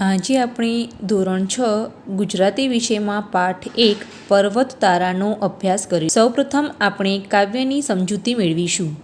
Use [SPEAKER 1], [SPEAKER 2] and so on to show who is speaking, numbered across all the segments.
[SPEAKER 1] આજે આપણે ધોરણ છ, ગુજરાતી વિષયમાં પાઠ એક પર્વત તારાનો અભ્યાસ કરીશું. સૌપ્રથમ આપણે કાવ્યની સમજૂતી મેળવીશું.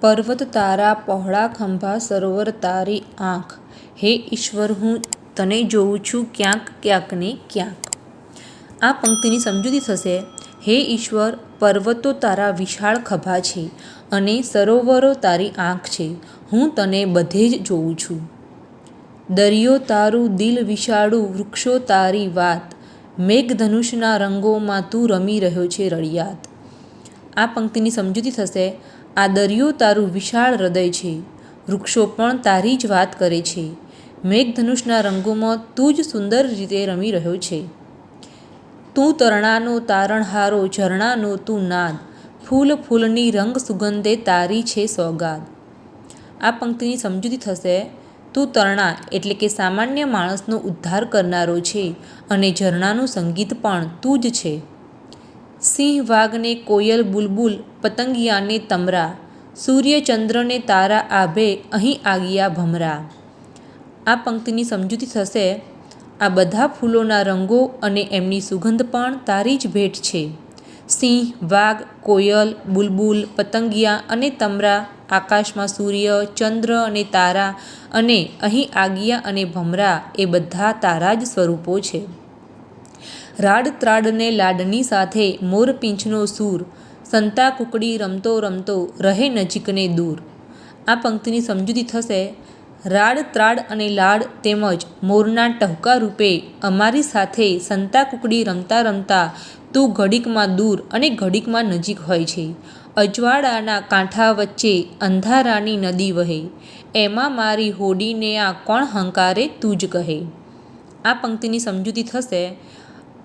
[SPEAKER 1] પર્વત તારા પહોળા ખંભા, સરોવર તારી આંખ. હે ઈશ્વર, હું તને જોઉં છું ક્યાંક ક્યાંક ને ક્યાંક. આ પંક્તિની સમજૂતી થશે. હે ઈશ્વર, પર્વતો તારા વિશાળ ખભા છે અને સરોવરો તારી આંખ છે. હું તને બધે જ જોઉં છું. દરિયો તારું દિલ વિશાળું, વૃક્ષો તારી વાત. મેઘધનુષના રંગોમાં તું રમી રહ્યો છે રળિયાત. આ પંક્તિની સમજૂતી થશે, આ દરિયો તારું વિશાળ હૃદય છે. વૃક્ષો પણ તારી જ વાત કરે છે. મેઘધનુષના રંગોમાં તું જ સુંદર રીતે રમી રહ્યો છે. તું તરણાનો તારણહારો, ઝરણાનો તું નાદ. ફૂલ ફૂલની રંગ સુગંધે તારી છે સોગાદ. આ પંક્તિની સમજૂતી થશે તું તરણા એટલે કે સામાન્ય માણસનો ઉદ્ધાર કરનારો છે અને ઝરણાનું સંગીત પણ તું જ છે. સિંહ વાઘને કોયલ બુલબુલ પતંગિયાને તમરા સૂર્ય ચંદ્રને તારા આભે અહીં આગિયા ભમરા. આ પંક્તિની સમજૂતી થશે, આ બધા ફૂલોના રંગો અને એમની સુગંધ પણ તારી જ ભેટ છે. સિંહ, વાઘ, કોયલ, બુલબુલ, પતંગિયા અને તમરા આકાશમાં સૂર્ય, ચંદ્ર અને તારા અને અહીં આગિયા અને ભમરા એ બધા તારા જ સ્વરૂપો છે. રાડ ત્રાડને લાડની સાથે મોરપીંછનો સૂર, સંતા કુકડી રમતો રમતો રહે નજીકને દૂર. આ પંક્તિની સમજૂતી થશે. રાડ ત્રાડ અને લાડ તેમજ મોરના ટહુકા રૂપે અમારી સાથે સંતા કુકડી રમતા રમતા તું ઘડીકમાં દૂર અને ઘડીકમાં નજીક હોય છે. અજવાળાના કાંઠા વચ્ચે અંધારાની નદી વહે. એમાં મારી હોડીને આ કોણ હંકારે તું જ કહે. આ પંક્તિની સમજૂતી થશે.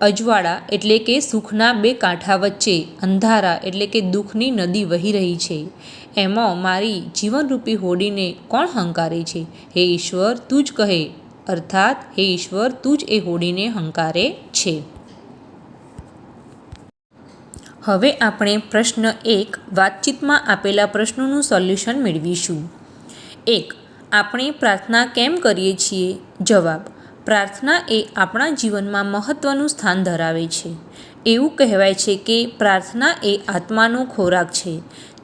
[SPEAKER 1] અજવાળા એટલે કે સુખના બે કાંઠા વચ્ચે અંધારા એટલે કે દુઃખની નદી વહી રહી છે. એમાં મારી જીવનરૂપી હોડીને કોણ હંકારે છે? હે ઈશ્વર, તું જ કહે. અર્થાત, હે ઈશ્વર, તું જ એ હોડીને હંકારે છે. હવે આપણે પ્રશ્ન એક વાતચીતમાં આપેલા પ્રશ્નોનું સોલ્યુશન મેળવીશું. એક, આપણે પ્રાર્થના કેમ કરીએ છીએ? જવાબ, પ્રાર્થના એ આપણા જીવનમાં મહત્ત્વનું સ્થાન ધરાવે છે. એવું કહેવાય છે કે પ્રાર્થના એ આત્માનો ખોરાક છે.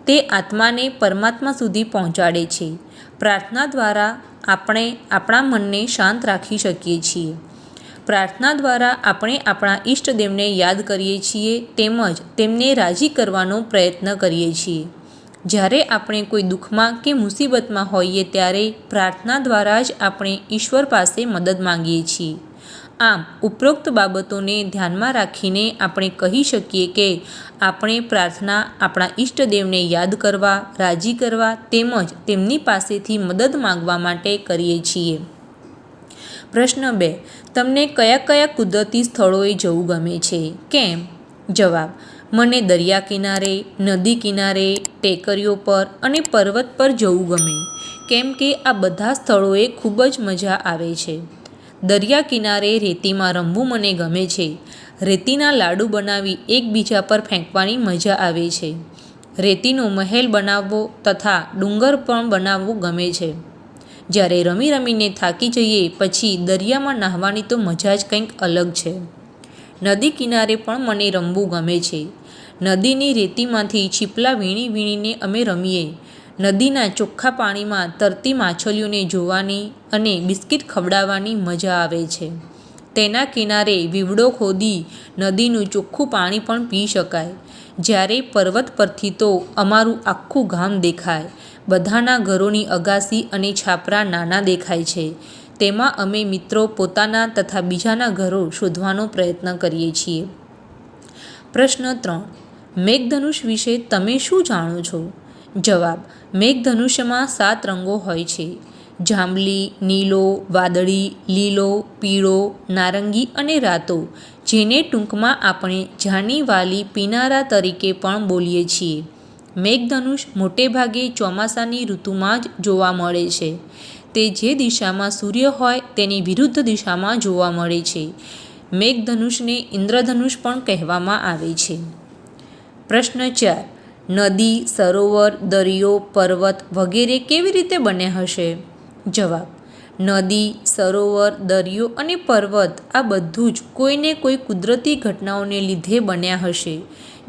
[SPEAKER 1] તે આત્માને પરમાત્મા સુધી પહોંચાડે છે. પ્રાર્થના દ્વારા આપણે આપણા મનને શાંત રાખી શકીએ છીએ. પ્રાર્થના દ્વારા આપણે આપણા ઈષ્ટદેવને યાદ કરીએ છીએ તેમજ તેમને રાજી કરવાનો પ્રયત્ન કરીએ છીએ. જ્યારે આપણે કોઈ દુઃખમાં કે મુસીબતમાં હોઈએ ત્યારે પ્રાર્થના દ્વારા જ આપણે ઈશ્વર પાસે મદદ માંગીએ છીએ. આમ, ઉપરોક્ત બાબતોને ધ્યાનમાં રાખીને આપણે કહી શકીએ કે આપણે પ્રાર્થના આપણા ઈષ્ટદેવને યાદ કરવા, રાજી કરવા તેમજ તેમની પાસેથી મદદ માંગવા માટે કરીએ છીએ. પ્રશ્ન બે, તમને કયા કયા કુદરતી સ્થળોએ જવું ગમે છે? કેમ? જવાબ, મને દરિયા કિનારે, નદી કિનારે, ટેકરીઓ પર અને પર્વત પર જવું ગમે. કેમ કે આ બધા સ્થળોએ ખૂબ જ મજા આવે છે. દરિયા કિનારે રેતીમાં રમવું મને ગમે છે. રેતીના લાડુ બનાવી એકબીજા પર ફેંકવાની મજા આવે છે. રેતીનો મહેલ બનાવવો તથા ડુંગર પણ બનાવવું ગમે છે. જ્યારે રમી રમીને થાકી જઈએ, પછી દરિયામાં નાહવાની તો મજા જ કંઈક અલગ છે. નદી કિનારે પણ મને રમવું ગમે છે. નદીની રેતીમાંથી છીપલા વીણી વીણીને અમે રમીએ. નદીના ચોખ્ખા પાણીમાં તરતી માછલીઓને જોવાની અને બિસ્કિટ ખવડાવવાની મજા આવે છે. તેના કિનારે વીવડો ખોદી નદીનું ચોખ્ખું પાણી પણ પી શકાય. જ્યારે પર્વત પરથી તો અમારું આખું ગામ દેખાય. બધાના ઘરોની અગાસી અને છાપરા નાના દેખાય છે. તેમાં અમે મિત્રો પોતાના તથા બીજાના ઘરો શોધવાનો પ્રયત્ન કરીએ છીએ. પ્રશ્ન ત્રણ. મેઘધનુષ વિશે તમે શું જાણો છો? જવાબ. મેઘધનુષ્યમાં સાત રંગો હોય છે. જાંબલી, નીલો, વાદળી, લીલો, પીળો, નારંગી અને રાતો, જેને ટૂંકમાં આપણે જાની વાલી પીનારા તરીકે પણ બોલીએ છીએ. મેઘધનુષ મોટેભાગે ચોમાસાની ઋતુમાં જ જોવા મળે છે. તે જે દિશામાં સૂર્ય હોય તેની વિરુદ્ધ દિશામાં જોવા મળે છે. મેઘધનુષને ઇન્દ્રધનુષ પણ કહેવામાં આવે છે. પ્રશ્ન ચાર, નદી, સરોવર, દરિયો, પર્વત વગેરે કેવી રીતે બન્યા હશે? જવાબ, નદી, સરોવર, દરિયો અને પર્વત આ બધું જ કોઈને કોઈ કુદરતી ઘટનાઓને લીધે બન્યા હશે.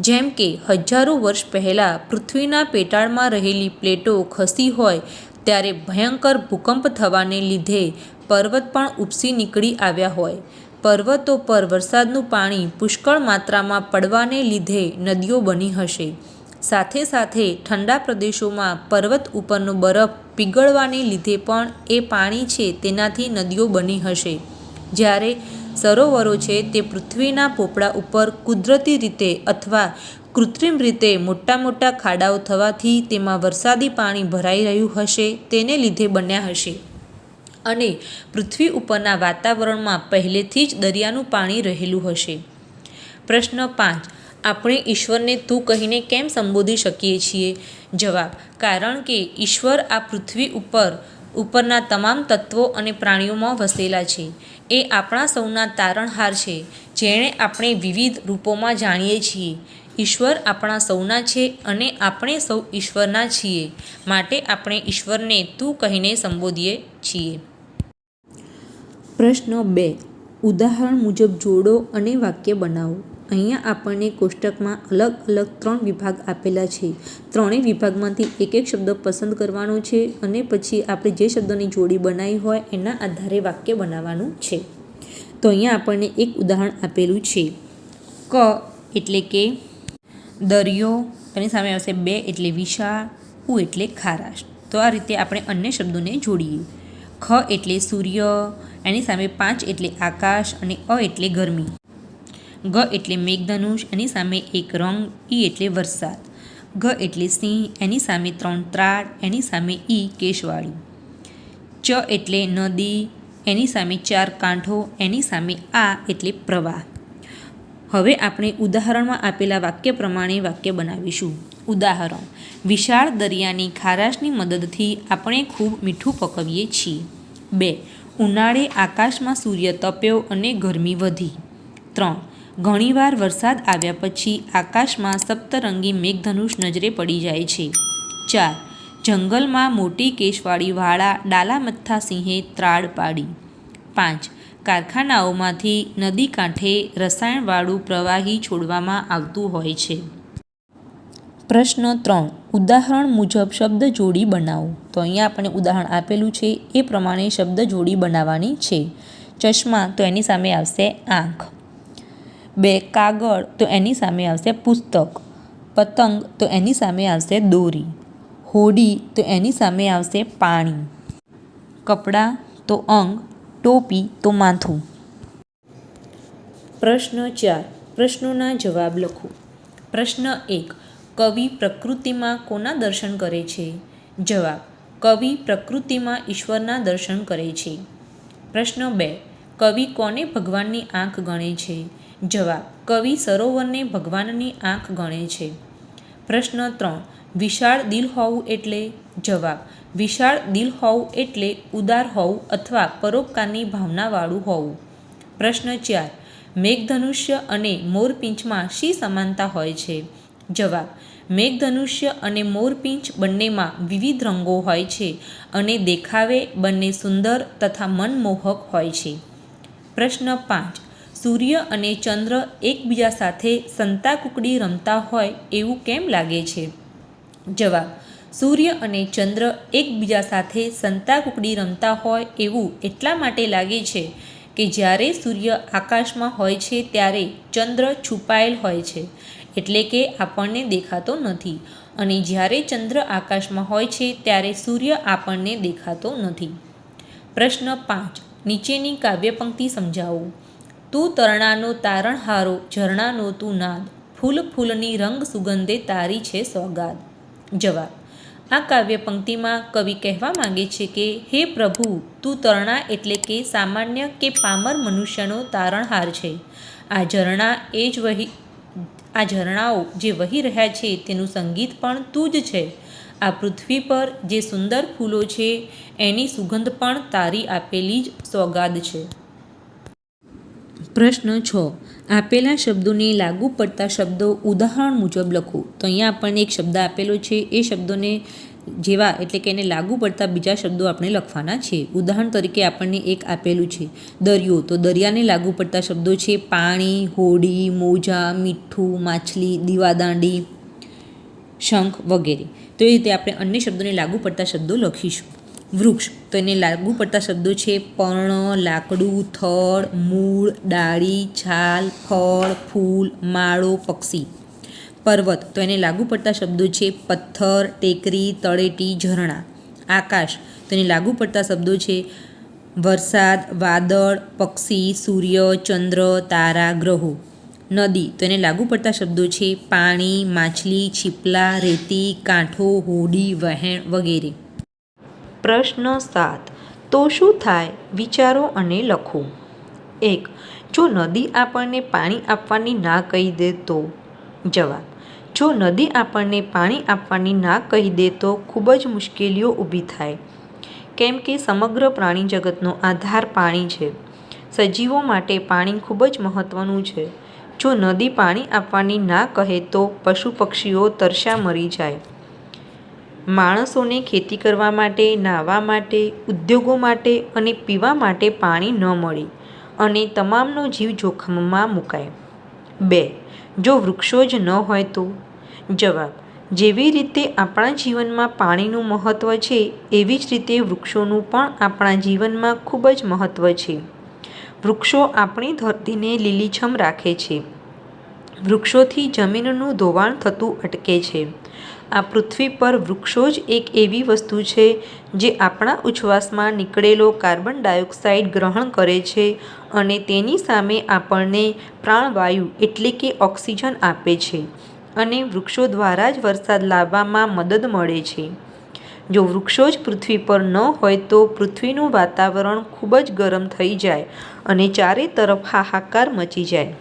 [SPEAKER 1] જેમ કે હજારો વર્ષ પહેલાં પૃથ્વીના પેટાળમાં રહેલી પ્લેટો ખસી હોય ત્યારે ભયંકર ભૂકંપ થવાને લીધે પર્વત પણ ઉપસી નીકળી આવ્યા હોય. પર્વતો પર વરસાદનું પાણી પુષ્કળ માત્રામાં પડવાને લીધે નદીઓ બની હશે. સાથે સાથે ઠંડા પ્રદેશોમાં પર્વત ઉપરનો બરફ પીગળવાને લીધે પણ એ પાણી છે તેનાથી નદીઓ બની હશે. જ્યારે સરોવરો છે તે પૃથ્વીના પોપડા ઉપર કુદરતી રીતે અથવા કૃત્રિમ રીતે મોટા મોટા ખાડાઓ થવાથી તેમાં વરસાદી પાણી ભરાઈ રહ્યું હશે, તેને લીધે બન્યા હશે. અને પૃથ્વી ઉપરના વાતાવરણમાં પહેલેથી જ દરિયાનું પાણી રહેલું હશે. પ્રશ્ન પાંચ. આપણે ઈશ્વરને તું કહીને કેમ સંબોધી શકીએ છીએ? જવાબ. કારણ કે ઈશ્વર આ પૃથ્વી ઉપર ઉપરના તમામ તત્વો અને પ્રાણીઓમાં વસેલા છે. એ આપણા સૌના તારણહાર છે, જેણે આપણે વિવિધ રૂપોમાં જાણીએ છીએ. ઈશ્વર આપણા સૌના છે અને આપણે સૌ ઈશ્વરના છીએ. માટે આપણે ઈશ્વરને તું કહીને સંબોધીએ છીએ. પ્રશ્ન બે. ઉદાહરણ મુજબ જોડો અને વાક્ય બનાવો. અહીંયા આપણને કોષ્ટકમાં અલગ અલગ ત્રણ વિભાગ આપેલા છે. ત્રણેય વિભાગમાંથી એક એક શબ્દ પસંદ કરવાનો છે અને પછી આપણે જે શબ્દની જોડી બનાવી હોય એના આધારે વાક્ય બનાવવાનું છે. તો અહીંયા આપણને એક ઉદાહરણ આપેલું છે. ક એટલે કે દરિયો, તેની સામે આવશે બે એટલે વિશાળ, ઉ એટલે ખારાશ. તો આ રીતે આપણે અન્ય શબ્દોને જોડીએ. ખ એટલે સૂર્ય, એની સામે પાંચ એટલે આકાશ અને અ એટલે ગરમી. ગ એટલે મેઘધનુષ, એની સામે એક રંગ, ઈ એટલે વરસાદ. ઘ એટલે સિંહ, એની સામે ત્રણ ત્રાળ, એની સામે ઈ કેશવાળી. ચ એટલે નદી, એની સામે ચાર કાંઠો, એની સામે આ એટલે પ્રવાહ. હવે આપણે ઉદાહરણમાં આપેલા વાક્ય પ્રમાણે વાક્ય બનાવીશું. ઉદાહરણ, વિશાળ દરિયાની ખારાશની મદદથી આપણે ખૂબ મીઠું પકવીએ છીએ. બે, ઉનાળે આકાશમાં સૂર્ય તપ્યો અને ગરમી વધી. ત્રણ ઘણીવાર વરસાદ આવ્યા પછી આકાશમાં સપ્તરંગી મેઘધનુષ નજરે પડી જાય છે. ચાર, જંગલમાં મોટી કેશવાળી વાળા ડાલામથ્થા સિંહે ત્રાડ પાડી. પાંચ, કારખાનાઓમાંથી નદી કાંઠે રસાયણવાળું પ્રવાહી છોડવામાં આવતું હોય છે. પ્રશ્ન ત્રણ, ઉદાહરણ મુજબ શબ્દ જોડી બનાવો. તો અહીંયા આપણે ઉદાહરણ આપેલું છે, એ પ્રમાણે શબ્દ જોડી બનાવવાની છે. ચશ્મા તો એની સામે આવશે આંખ. બે કાગળ તો એની સામે આવશે પુસ્તક. પતંગ, તો એની સામે આવશે દોરી. હોડી, તો એની સામે આવશે પાણી. કપડાં, તો અંગ. ટોપી, તો માથું. પ્રશ્ન ચાર. પ્રશ્નોના જવાબ લખો. પ્રશ્ન એક. કવિ પ્રકૃતિમાં કોના દર્શન કરે છે? જવાબ. કવિ પ્રકૃતિમાં ઈશ્વરના દર્શન કરે છે. પ્રશ્ન બે. કવિ કોને ભગવાનની આંખ ગણે છે? જવાબ, કવિ સરોવરને ભગવાનની આંખ ગણે છે. પ્રશ્ન ત્રણ, વિશાળ દિલ હોવું એટલે? જવાબ, વિશાળ દિલ હોવું એટલે ઉદાર હોવું અથવા પરોપકારની ભાવનાવાળું હોવું. પ્રશ્ન ચાર, મેઘધનુષ્ય અને મોરપીંછમાં શી સમાનતા હોય છે? જવાબ, મેઘધનુષ્ય અને મોરપીંછ બંનેમાં વિવિધ રંગો હોય છે અને દેખાવે બંને સુંદર તથા મનમોહક હોય છે. પ્રશ્ન પાંચ સૂર્ય અને ચંદ્ર એકબીજા સાથે સંતાકુકડી રમતા હોય એવું કેમ લાગે છે? જવાબ, સૂર્ય અને ચંદ્ર એકબીજા સાથે સંતાકુકડી રમતા હોય એવું એટલા માટે લાગે છે કે જ્યારે સૂર્ય આકાશમાં હોય છે ત્યારે ચંદ્ર છુપાયેલ હોય છે, એટલે કે આપણને દેખાતો નથી. અને જ્યારે ચંદ્ર આકાશમાં હોય છે ત્યારે સૂર્ય આપણને દેખાતો નથી. પ્રશ્ન પાંચ, નીચેની કાવ્યપંક્તિ સમજાવો. તું તરણાનો તારણહારો ઝરણાનો તું નાદ. ફૂલ ફૂલની રંગ સુગંધે તારી છે સોગાદ. જવાબ. આ કાવ્ય પંક્તિમાં કવિ કહેવા માંગે છે કે, હે પ્રભુ, તું તરણા એટલે કે સામાન્ય કે પામર મનુષ્યનો તારણહાર છે. આ ઝરણા એ જ વહી, આ ઝરણાઓ જે વહી રહ્યા છે તેનું સંગીત પણ તું જ છે. આ પૃથ્વી પર જે સુંદર ફૂલો છે, એની સુગંધ પણ તારી આપેલી જ સોગાદ છે. પ્રશ્ન છ. આપેલા શબ્દોને લાગુ પડતા શબ્દો ઉદાહરણ મુજબ લખો. તો અહીંયા આપણને એક શબ્દ આપેલો છે. એ શબ્દોને જેવા એટલે કે એને લાગુ પડતા બીજા શબ્દો આપણે લખવાના છે. ઉદાહરણ તરીકે આપણને એક આપેલું છે. દરિયો. તો દરિયાને લાગુ પડતા શબ્દો છે પાણી, હોડી, મોજા, મીઠું, માછલી, દીવાદાંડી, શંખ વગેરે. તો એ રીતે આપણે અન્ય શબ્દોને લાગુ પડતા શબ્દો લખીશું. વૃક્ષ. તો એને લાગુ પડતા શબ્દો છે પર્ણ, લાકડું, થડ, મૂળ, ડાળી, છાલ, ફળ, ફૂલ, માળો, પક્ષી. પર્વત. તો એને લાગુ પડતા શબ્દો છે પથ્થર, ટેકરી, તળેટી, ઝરણા. આકાશ. તો એને લાગુ પડતા શબ્દો છે વરસાદ, વાદળ, પક્ષી, સૂર્ય, ચંદ્ર, તારા, ગ્રહો. નદી. તો એને લાગુ પડતા શબ્દો છે પાણી, માછલી, છીપલા, રેતી, કાંઠો, હોડી, વહેણ વગેરે. પ્રશ્ન સાત. તો શું થાય? વિચારો અને લખો. એક. જો નદી આપણને પાણી આપવાની ના કહી દે તો? જવાબ. જો નદી આપણને પાણી આપવાની ના કહી દે તો ખૂબ જ મુશ્કેલીઓ ઊભી થાય. કેમ કે સમગ્ર પ્રાણી જગતનો આધાર પાણી છે. સજીવો માટે પાણી ખૂબ જ મહત્ત્વનું છે. જો નદી પાણી આપવાની ના કહે તો પશુ પક્ષીઓ તરસ્યા મરી જાય. માણસોને ખેતી કરવા માટે, નાહવા માટે, ઉદ્યોગો માટે અને પીવા માટે પાણી ન મળે અને તમામનો જીવ જોખમમાં મુકાય. બે, જો વૃક્ષો જ ન હોય તો? જવાબ, જેવી રીતે આપણા જીવનમાં પાણીનું મહત્ત્વ છે, એવી જ રીતે વૃક્ષોનું પણ આપણા જીવનમાં ખૂબ જ મહત્ત્વ છે. વૃક્ષો આપણી ધરતીને લીલીછમ રાખે છે. વૃક્ષોથી જમીનનું ધોવાણ થતું અટકે છે. આ પૃથ્વી પર વૃક્ષો જ એક એવી વસ્તુ છે જે આપણા ઉચ્છ્વાસમાં નીકળેલો કાર્બન ડાયોક્સાઇડ ગ્રહણ કરે છે અને તેની સામે આપણને પ્રાણવાયુ એટલે કે ઓક્સિજન આપે છે અને વૃક્ષો દ્વારા જ વરસાદ લાવવામાં મદદ મળે છે. જો વૃક્ષો જ પૃથ્વી પર ન હોય તો પૃથ્વીનું વાતાવરણ ખૂબ જ ગરમ થઈ જાય અને ચારે તરફ હાહાકાર મચી જાય.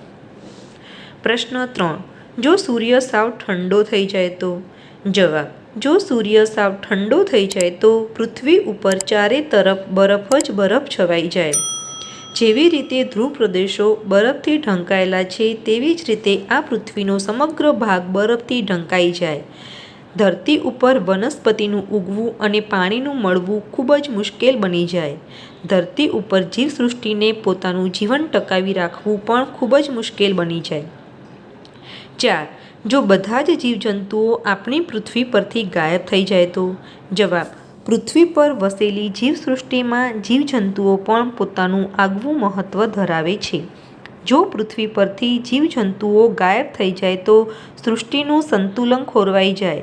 [SPEAKER 1] પ્રશ્ન ત્રણ. જો સૂર્ય સાવ ઠંડો થઈ જાય તો? જવાબ. જો સૂર્ય સાવ ઠંડો થઈ જાય તો પૃથ્વી ઉપર ચારે તરફ બરફ જ બરફ છવાઈ જાય. જેવી રીતે ધ્રુવ પ્રદેશો બરફથી ઢંકાયેલા છે, તેવી જ રીતે આ પૃથ્વીનો સમગ્ર ભાગ બરફથી ઢંકાઈ જાય. ધરતી ઉપર વનસ્પતિનું ઉગવું અને પાણીનું મળવું ખૂબ જ મુશ્કેલ બની જાય. ધરતી ઉપર જીવસૃષ્ટિને પોતાનું જીવન ટકાવી રાખવું પણ ખૂબ જ મુશ્કેલ બની જાય. ચાર. જો બધા જ જીવજંતુઓ આપણી પૃથ્વી પરથી ગાયબ થઈ જાય તો? જવાબ, પૃથ્વી પર વસેલી જીવસૃષ્ટિમાં જીવજંતુઓ પણ પોતાનું આગવું મહત્ત્વ ધરાવે છે. જો પૃથ્વી પરથી જીવજંતુઓ ગાયબ થઈ જાય તો સૃષ્ટિનું સંતુલન ખોરવાઈ જાય.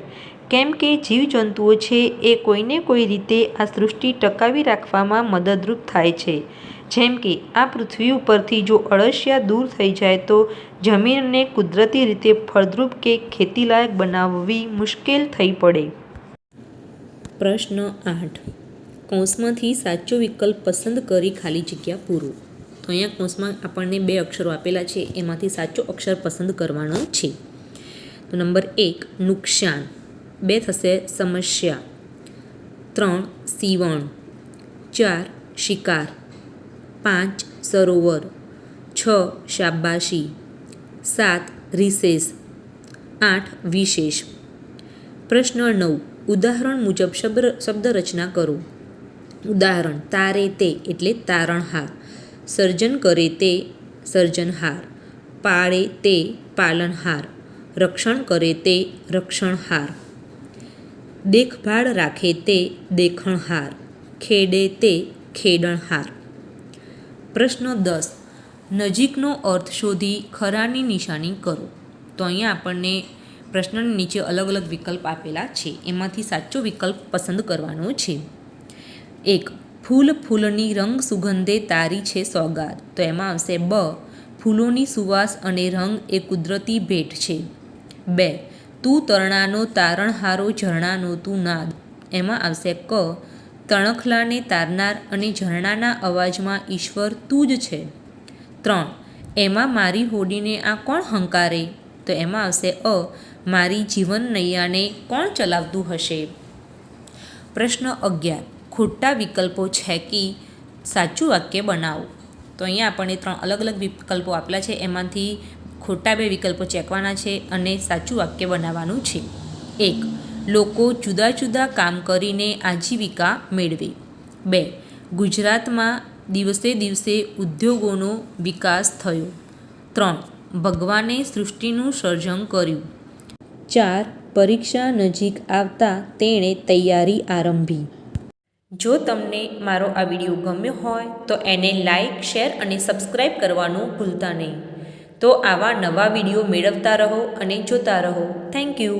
[SPEAKER 1] કેમ કે જીવજંતુઓ છે એ કોઈને કોઈ રીતે આ સૃષ્ટિ ટકાવી રાખવામાં મદદરૂપ થાય છે. જેમ કે આ પૃથ્વી ઉપરથી જો અળસિયા દૂર થઈ જાય તો જમીનને કુદરતી રીતે ફળદ્રુપ કે ખેતીલાયક બનાવવી મુશ્કેલ થઈ પડે. પ્રશ્ન આઠ. કૌંસમાંથી સાચો વિકલ્પ પસંદ કરી ખાલી જગ્યા પૂરો. તો અહીંયા કૌંસમાં આપણને બે અક્ષરો આપેલા છે. એમાંથી સાચો અક્ષર પસંદ કરવાનો છે. તો નંબર એક નુકસાન બે થશે સમસ્યા. ત્રણ, સીવણ. ચાર, શિકાર. પાંચ, સરોવર. છ, શાબાશી. સાત, રિસેસ. આઠ, વિશેષ. પ્રશ્ન નવ, ઉદાહરણ મુજબ શબ્દ શબ્દ રચના કરો. ઉદાહરણ, તારે તે એટલે તારણહાર. સર્જન કરે તે સર્જનહાર. પાળે તે પાલનહાર. રક્ષણ કરે તે રક્ષણહાર. દેખભાળ રાખે તે દેખણહાર, ખેડે તે ખેડણહાર. પ્રશ્ન દસ. નજીકનો અર્થ શોધી ખરાની નિશાની કરો. તો અહીંયા આપણને પ્રશ્નની નીચે અલગ અલગ વિકલ્પ આપેલા છે. એમાંથી સાચો વિકલ્પ પસંદ કરવાનો છે. એક. ફૂલ ફૂલની રંગ સુગંધે તારી છે સોગાદ. તો એમાં આવશે બ. ફૂલોની સુવાસ અને રંગ એ કુદરતી ભેટ છે. બે. તું તરણાનો તારણહારો ઝરણાનો તું નાદ. એમાં આવશે ક, તણખલાને તારનાર અને ઝરણાના અવાજમાં ઈશ્વર તું જ છે. ત્રણ, એમાં મારી હોડીને આ કોણ હંકારે? તો એમાં આવશે અ, મારી જીવન નૈયાને કોણ ચલાવતું હશે? પ્રશ્ન અગિયાર, ખોટા વિકલ્પો છે કે સાચું વાક્ય બનાવો? તો અહીંયા આપણને ત્રણ અલગ અલગ વિકલ્પો આપેલા છે. એમાંથી ખોટા બે વિકલ્પો ચેકવાના છે અને સાચું વાક્ય બનાવવાનું છે. એક, લોકો જુદા જુદા કામ કરીને આજીવિકા મેળવે. બે, ગુજરાતમાં દિવસે દિવસે ઉદ્યોગોનો વિકાસ થયો. ત્રણ, ભગવાને સૃષ્ટિનું સર્જન કર્યું. ચાર, પરીક્ષા નજીક આવતા તેણે તૈયારી આરંભી. જો તમને મારો આ વીડિયો ગમ્યો હોય તો એને લાઈક, શેર અને સબસ્ક્રાઈબ કરવાનું ભૂલતા નહીં. તો આવા નવા વીડિયો મેળવતા રહો અને જોતા રહો. Thank you